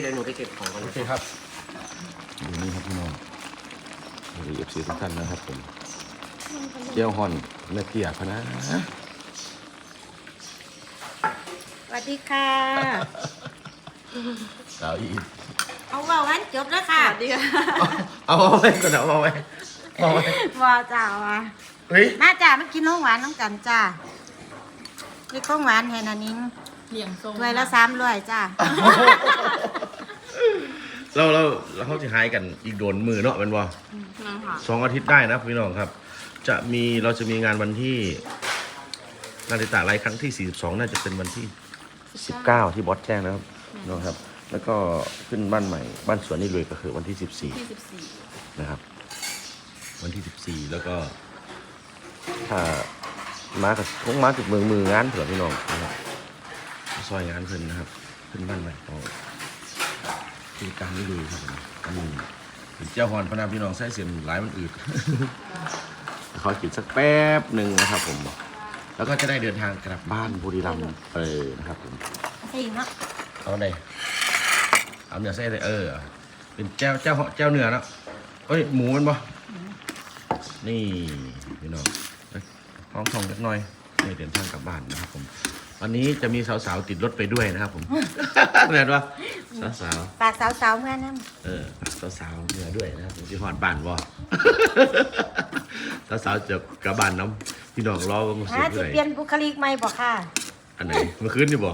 เดี๋ยวหนูไปเก็บของก่อนโอนะเคครับ ดูนี่ครับพี่น้องสวัสดีเอฟซีทุกท่านนะครับผมเจียวฮอนเนื้อเกียพะนะสวัสดีค่ะ สาวอีกเอาว่าวันจบแล้วค่ะสวัสดีค่ะเอาเอาไว้ก่อนเอาเอาไว้เอาไว้ว่าจ้าว่ะเฮ้ยมาจ้ามากินน้องหวานน้องกันจ้านี่ของหวานให้นานิ้งเหลี่ยงทรงถ้วยละสามร้อยจ้า เราเราเราเขาจะหายกันอีกโดนมือเนาะเป็นว่านั่งค่ะสองอาทิตย์ได้นะพี่น้องครับ จะมีเราจะมีงานวันที่นาฬิตาไลฟ์ครั้งที่ 42 น่าจะเป็นวันที่ 19 ที่บอสแจ้งนะครับนะครับ แล้วก็ขึ้นบ้านใหม่ บ้านสวนนี่เลยก็คือวันที่ ที่สิบสี่14 นะครับ วันที่ 14 แล้วก็ ถ้ามากับคงมาจากเมืองมืองานเผื่อพี่น้องนะครับซอยงานเพิ่นนะครับ ขึ้นบ้านใหม่ของ ที่การนี่เลยครับผมอันนี้เป็นเจ้าฮอนพนาพี่น้องใส่เสียงหลายมันอืดขอกินสักแป๊บหนึ่งนะครับผม แล้วก็จะได้เดินทางกลับบ้านบุรีรัมย์เออนะครับผมใช่เนาะเอาไหนเอาเนื้อใส่เลยเออ เป็นเจ้าเจ้าเจ้าเนื้อเนาะเฮ้ยหมูมันบ่นี่พี่น้องห้องทองเล็กน้อยนี่เดินทางกลับบ้านนะครับผม วันนี้จะมีสาวๆติดรถไปด้วยนะครับผมเห็นปะสาวปากสาวๆเมื่อนั้นๆเออสาวๆเนื้อด้วยนะครับผมที่หอดบ้านบ่สาวๆจะกลับบ้านน้ำพี่น้องรอก็มาเสีฮะยจะเพื่อเปลี่ยนบุคลิกใหม่บอกค่ะ อันไหนเมื่อคืนนี่บ่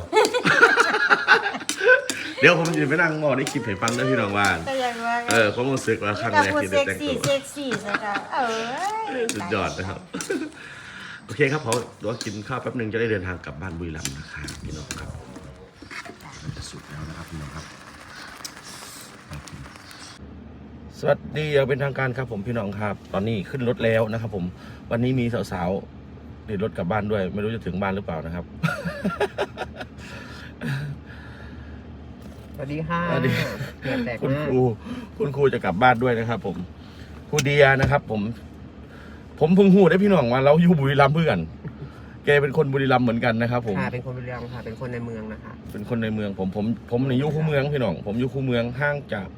เดี๋ยวผมจะไปนั่งมอได้คลิปให้ฟังนะพี่น้องว่าก็ยังว่าเออความรู้สึกว่าครั้งก็แรกพูดที่ได้เซ็กแต่งซี่ตัวเซ็กซี่สิจ้ะเออ สุดยอดนะครับ โอเคครับผมเดี๋ยวกินข้าวแป๊บหนึงจะได้เดินทางกลับบ้านบุรีรัมย์นะครับพี่น้องครับมันจะสุกแล้วนะครับพี่น้องครับ สวัสดีอย่างเป็นทางการครับผมพี่น้องครับ ตอนนี้ขึ้นรถแล้วนะครับ ผมวันนี้มีสาวๆเดินรถกลับบ้านด้วย ไม่รู้จะถึงบ้านหรือเปล่านะครับ สวัสดีค่ะสวัสดี เหงื่อแตกคุณมากครูคุณครูจะกลับบ้านด้วยนะครับ ผมครูเดียนะครับ ผม ผมเพิ่งหูได้พี่น้องว่าเราอยู่บุรีรัมย์เพื่อน แกเป็นคนบุรีรัมย์เหมือนกันนะครับ ผม ค่ะเป็นคนบุรีรัมย์ค่ะ เป็นคนในเมืองนะคะเป็นคนในเมือง ผมผมผมในยุคคู่เมืองพี่น้อง ผมอยู่คู่เมืองห่างจาก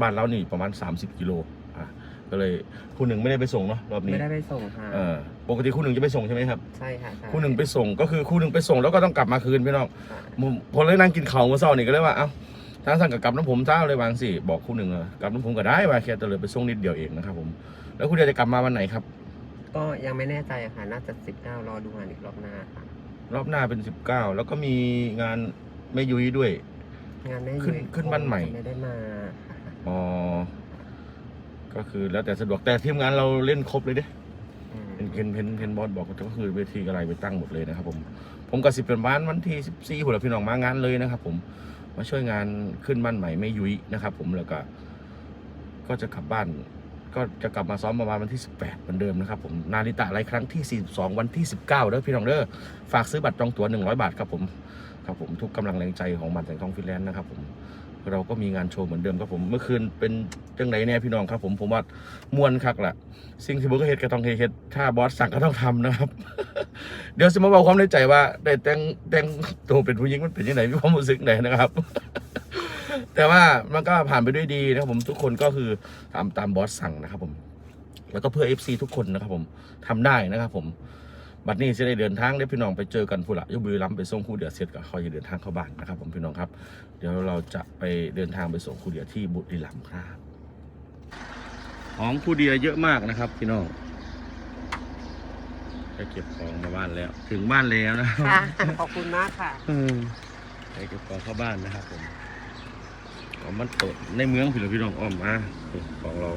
บ้านเรานี่ประมาณ 30กิโลอะก็เลยคู่หนึ่งไม่ได้ไปส่งเนาะรอบนี้ไม่ได้ไปส่งค่ะเออปกติคู่หนึ่งจะไปส่งใช่ไหมครับ ใช่ค่ะใช่คู่หนึ่งไปส่งก็คือคู่หนึ่งไปส่งแล้วก็ต้องกลับมาคืนพี่น้องค่ะผมพอเลยนั่งกินข้าวเมื่อเช้านี่ก็เลยว่าเอ้าทางสั่งกับกลับน้ำผมเช้าเลยวางสิบอกคู่หนึ่งเออกลับน้ำผมก็ได้ว่าแค่จะเลยไปส่งนิดเดียวเองนะครับผม แล้วคุณเดียจะกลับมาวันไหนครับ ก็ยังไม่แน่ใจอะค่ะ น่าจะสิบเก้ารอดูงานอีกรอบหน้าค่ะ รอบหน้าเป็นสิบเก้าแล้วก็มีงานแม่ยุ้ยด้วย งานไม่ขึ้นยุ้ยขึ้นบ้านใหม่ไม่ได้มาค่ะอ๋อ ก็คือแล้วแต่สะดวกแต่ทีมงานเราเล่นครบเลยเด้อืมเห็นเห็นเห็นเห็นบอสบอกก็คือเวทีอะไรไปตั้งหมดเลยนะครับผม ผมกับสิบเป็นบ้านวันที่สิบสี่หัวพี่น้องมางานเลยนะครับ ผม มาช่วยงานขึ้นบ้านใหม่ไม่ยุ้ยนะครับ ผมแล้วก็ ก็จะกลับบ้าน ก็จะกลับมาซ้อมประมาณวันที่ 18 เหมือนเดิมนะครับผมนาริตะไรครั้งที่ 42 วันที่ 19เด้อพี่น้องเด้อฝากซื้อบัตรจองตั๋ว 100 บาทครับผมครับผมทุกกำลังแรงใจของบัตรแสงทองฟินแลนด์นะครับผมเราก็มีงานโชว์เหมือนเดิมครับผมเมื่อคืนเป็นจังไรแน่พี่น้องครับ ผมผมว่ามวนคักแหละสิ่งที่ผมก็เฮ็ดก็ต้องเฮ็ดถ้าบอสสั่งก็ต้องทำนะครับ เดี๋ยวจะมาบอกความในใจว่า ได้แต่งแต่งตัวเป็นผู้หญิงมันเป็นยังไงมีความรู้สึกไหนนะครับ แต่ว่ามันก็ผ่านไปด้วยดีนะครับผมทุกคนก็คือทำตามบอสสั่งนะครับผม แล้วก็เพื่อ FC ทุกคนนะครับผมทำได้นะครับผมบัดนี้จะได้เดินทางได้พี่น้องไปเจอกันผู้ละอยุบุรีรัมย์ไปส่งครู่เดือดเสร็จก็คอยจะเดินทางเข้าบ้านนะครับ ผมพี่น้องครับ เดี๋ยวเราจะไปเดินทางไปส่งครู่เดือดที่บุรีรัมย์ครับของครู่เดียเยอะมากนะครับ พี่น้องจะเก็บของมาบ้านแล้ว ถึงบ้านแล้วนะครับค่ะขอบคุณมากค่ะอืมไปเก็บของเข้าบ้านนะครับผมข อมันตดในเมืองพี่น้องพี่น้องอ้อมมาของเรา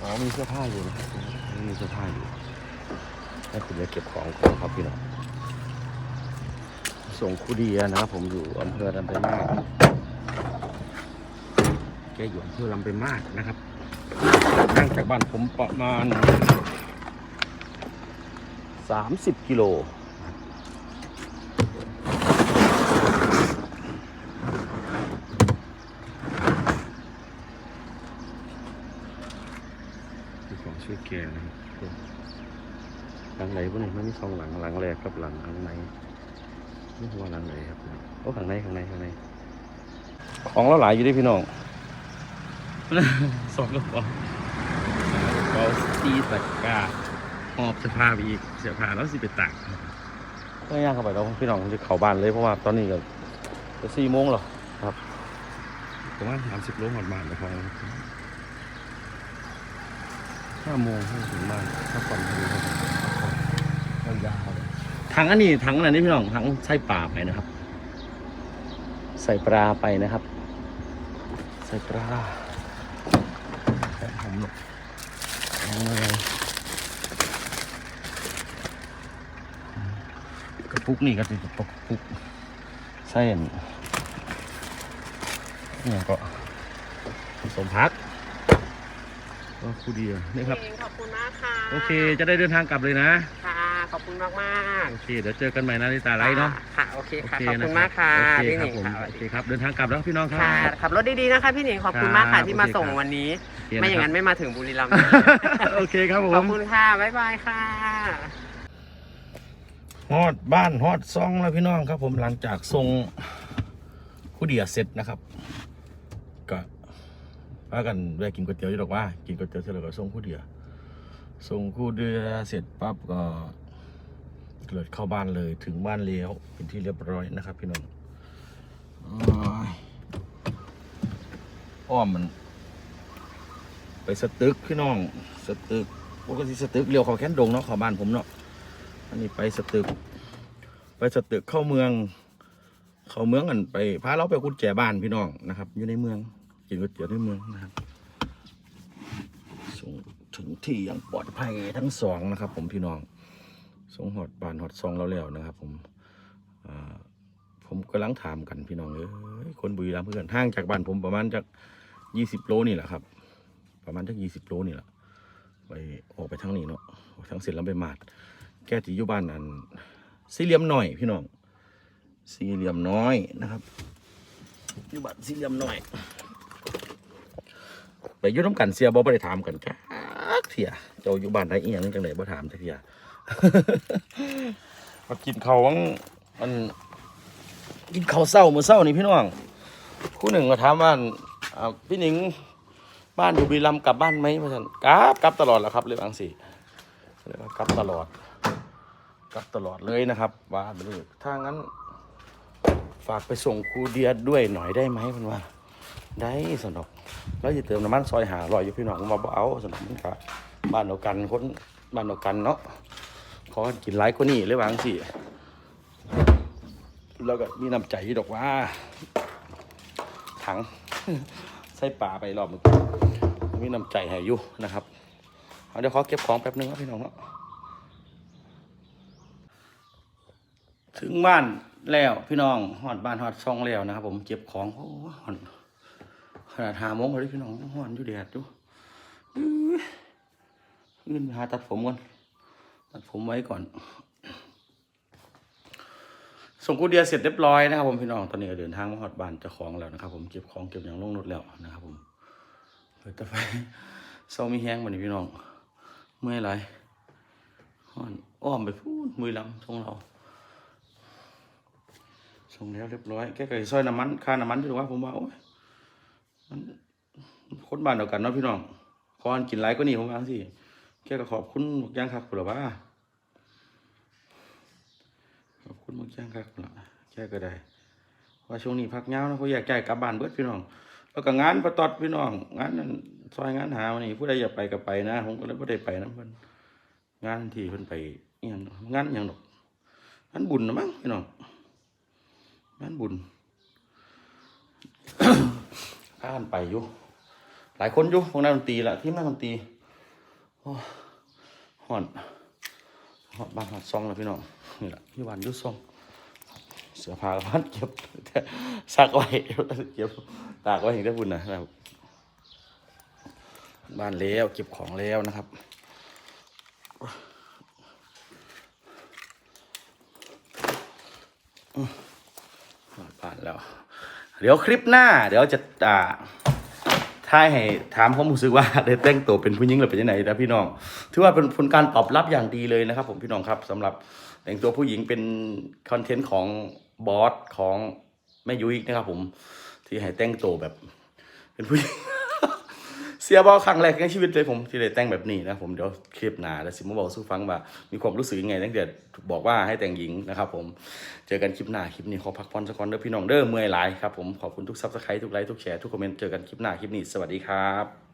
อ๋อมีเสื้อผ้าอยู่นะมีเสื้อผ้าอยู่ให้คุณจะเก็บของก่อนครับพี่น้องส่งคูเดียนะครับผมอยู่อำเภอลำไปางมาศแกอยู่อำเภอลำไปางมาศนะครับนั่งจากบ้านผมประมาณ 30 กิโลคือของช่วยแกนะครับหลังไหนพวกนี้มันมีสองหลังหลังแรกกับหลังข้างในนี่คือว่าหลังไหนครับโอ้ข้างในข้างในข้างในของเราหลายอยู่เด้วยพี่น้องสองกระเป๋าเราตีตะกร้า หอบเสื้อผ้าไปอีกเสื้อผ้าแล้วสิไปตากก็ย่างเข้าไปแล้วพี่น้องจะเข้าบ้านเลยเพราะว่าตอนนี้ก็จะสี่โมงแล้วครับประมาณสามสิบโลหอดบ้านแล้วพอห้าโมงให้ถึงบ้านถ้าก่อนพอดีครับผมยาวเลยถังอันนี้ถังอันนี้พี่น้องถังใส่ปลาไปนะครับ ใส่ปลาไปนะครับ ใส่ปลาแค่ผมหลบเอาเลยกร ปุกนี่ก็จะกระปุกใส่อันเนี่ยก็ผสมพักก็คู่เดียวนี่ครับ ขอบคุณมากค่ะ โอเค จะได้เดินทางกลับเลยนะ ค่ะ ขอบคุณมากมากโอเค เดี๋ยวเจอกันใหม่นะลิตาไลท์เนาะ ค่ะ โอเคโอค่ะเคขอบคุณนะมากค่ะโอเคพี่หครันิบงผมค่ะโอเคครับ เดินทางกลับแล้วพี่น้องครัค่ะบขับรถดีๆนะคะพี่หนิง ขอบคุณมากค่ะครับที่มาส่งโอเคครับวันนี้โอเคไม่อย่างนั้นนะครับไม่มาถึงบุรีรัมย์ โอเคครับผขอบมคุณค่ะ บ๊ายบายค่ะ ฮอดบ้านฮอดซองแล้วพี่น้องครับ ผมหลังจากส่งผู้เดียเสร็จนะครับ ก็พากันแวะกินก๋วยเตี๋ยวอยู่หรอกว่า กินก๋วยเตี๋ยวเสร็จแล้วก็ส่งผู้เดียส่งผู้เดียเสร็จปั๊บก็เกิดเข้าบ้านเลยถึงบ้านแล้วเป็นที่เรียบร้อยนะครับ พี่น้องอ้ายอ้อมมัน ไปสตึกพี่น้องสตึกปกติสตึกเลี้ยวเขาแค้นดงเนาะเขาบ้านผมเนาะ อันนี้ไปสตึก ไปสตึกเข้าเมือง เข้าเมืองกันไปพาเราไปกุญแจบ้านพี่น้องนะครับ อยู่ในเมืองกินก๋วยเตี๋ยวในเมืองนะครับส่งถึงที่อย่างปลอดภัยทั้งสองนะครับ ผมพี่น้องส่งหอดบานหอดซองเราแล้วนะครับ ผมผมกำลังถามกันพี่น้องเอ้ยคนบุรีรัมย์เพื่อนห่างจากบ้านผมประมาณจากยี่สิบโลนี่แหละครับ ประมาณจากยี่สิบโลนี่แหละไปออกไปทางนี้เนาะออกทางเสร็จแล้วไปมาด แกที่อยู่บ้านอันสี่เหลี่ยมหน้อยพี่น้องสี่เหลี่ยมน้อยนะครับอยู่บ้านสี่เหลี่ยมหน้อยไปยุ่น้ำกันเสียบ่ไปได้ถามกันจักเถียเจ้าอยู่บ้านไหนอียงจังไดบ่ถามเถียมากินเขาวังมันกินเขาเศร้าเมื้อเศร้านี่พี่น้องคู่หนึ่งมาถามว่าพี่หนิงบ้านอยู่บีรัมกลับบ้านไหมพ่อท่านกลับกลับตลอดแหล้วครับเรื่องอังสีเรียกว่ากลับตลอด กลับตลอดเลยนะครับว่าไปเลยถ้างั้น ฝากไปส่งครูเดียด้วยหน่อยได้ไหมพันว่า ได้สนอกแล้วจะเติมน้ำมันซอยหาลอยอยู่พี่น้องมาบ่เอาสนอกมันกะบ้านเดียวกันคนบ้านเดียวกันเนาะขอกินไลค์กว่านี้เลยวางสิแล้วก็มีน้ำใจดอกว่า ถังใส่ป่าไปรอบมื่อมีน้ำใจให้อยู่นะครับเอาเดี๋ยวขอเก็บของแป๊บนึงครับพี่น้องเนาะ ถึงบ้านแล้วพี่น้องหอดบ้านหอดช่องแล้วนะครับ ผมเก็บของโอ้หหอนขนาดหาโมงเลยพี่น้องหอนอยู่แดดอยู่เงินหาตัดผมก่อนตัดผมไว้ก่อน ส่งกูเดียเสร็จเรียบร้อยนะครับผมพี่น้องตอนนี้เดินทางมาหอดบ้านเจ้าของแล้วนะครับ ผมเก็บของเก็บอย่างลงรถแล้วนะครับ ผมเปิดตะไฟเศร้ามีแห้งบันนี้พี่น้องเมื่อยไรฮ้อนอ้อมไปพูดมือลำทรงเรา ส่งแล้วเรียบร้อยแกก็สิซอยน้ำมันค่าน้ำมันอยู่ว่าผมว่าโอ้ยมันคนบ้านเดียวกันเนาะพี่น้องขออันกินไรก็นี่ผมว่าสิแกก็ขอบคุณหมกย่างคักพุ่นละว่าขอบคุณหมกย่างคักพุ่นละแกก็ได้ ว่าช่วงนี้พักเงานะเขาอยากจ่ายกลับบ้านเบิดพี่น้อง แล้วก็งานประตอดพี่น้องงานนั้นซอยงานหาวันนี้ผู้ใดอยากไปก็ไปนะผมก็เลยไม่ได้ไปนะเพิ่นงานที่เพิ่นไปอหยังงานอย่างดอกงานบุญนะมั้งพี่น้อง งานบุญข้านไปอยู่ หลายคนอยู่พวกนักดนตรีละทีมนักดนตรีโอ้ห่อนหอดบ้านหอดซองแล้วพี่น้องนี่แหละพี่วันยุซองเสื้อผ้าบ้านเก็บซักไว้เก็บตากไว้เห็นได้บุญนะครับ บ้านแล้วเก็บของแล้วนะครับอืม ผ่านแล้ว เดี๋ยวคลิปหน้า เดี๋ยวจะอ่าท้ายให้ถามความรู้สึกว่าได้แต่งตัวเป็นผู้หญิงหรือเป็นยังไงนะพี่น้องถือว่าเป็นผลการตอบรับอย่างดีเลยนะครับ ผมพี่น้องครับสำหรับแต่งตัวผู้หญิงเป็นคอนเทนต์ของบอสของแม่ยุ้ยนะครับผมที่ให้แต่งตัวแบบเป็นผู้หญิง เสียบอครั้งแรกในชีวิตเลยผมที่ได้แต่งแบบนี้นะผมเดี๋ยวคลิปหน้าแล้วสิมาบอกสู้ฟังว่า มีความรู้สึกยังไงตั้งแต่บอกว่าให้แต่งหญิงนะครับผมเจอกันคลิปหน้าคลิปนี้ขอพักผ่อนสักก่อนเด้อพี่น้องเด้อเมื่อยหลายครับผมขอบคุณทุกซับสไครต์ทุกไลค์ทุกแชร์ทุกคอมเมนต์เจอกันคลิปหน้าคลิปนี้สวัสดีครับ